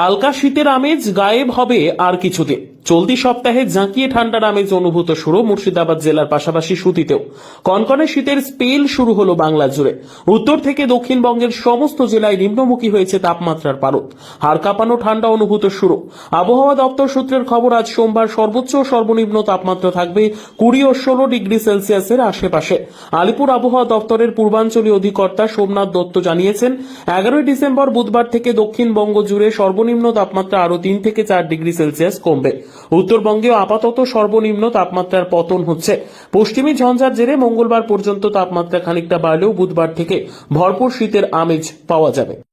হালকা শীতের আমেজ গায়েব হবে আর কিছুতে। চলতি সপ্তাহে জাঁকিয়ে ঠান্ডার আমেজ অনুভূত শুরু মুর্শিদাবাদ জেলার পাশাপাশি সুতিতেও। কনকনে শীতের স্পেল শুরু হলো বাংলা জুড়ে। উত্তর থেকে দক্ষিণবঙ্গের সমস্ত জেলায় নিম্নমুখী হয়েছে তাপমাত্রার পারদ। হাড় কাঁপানো ঠান্ডা অনুভূত শুরু। আবহাওয়া দপ্তর সূত্রের খবর, আজ সোমবার সর্বোচ্চ ও সর্বনিম্ন তাপমাত্রা থাকবে কুড়ি ও ষোলো ডিগ্রি সেলসিয়াসের আশেপাশে। আলিপুর আবহাওয়া দপ্তরের পূর্বাঞ্চলীয় অধিকর্তা সোমনাথ দত্ত জানিয়েছেন, এগারোই ডিসেম্বর বুধবার থেকে দক্ষিণবঙ্গ জুড়ে সর্বনিম্ন তাপমাত্রা আরও তিন থেকে চার ডিগ্রি সেলসিয়াস কমবে। উত্তরবঙ্গেও আপাতত সর্বনিম্ন তাপমাত্রার পতন হচ্ছে। পশ্চিমী ঝঞ্ঝার জেরে মঙ্গলবার পর্যন্ত তাপমাত্রা খানিকটা বাড়লেও বুধবার থেকে ভরপুর শীতের আমেজ পাওয়া যাবে।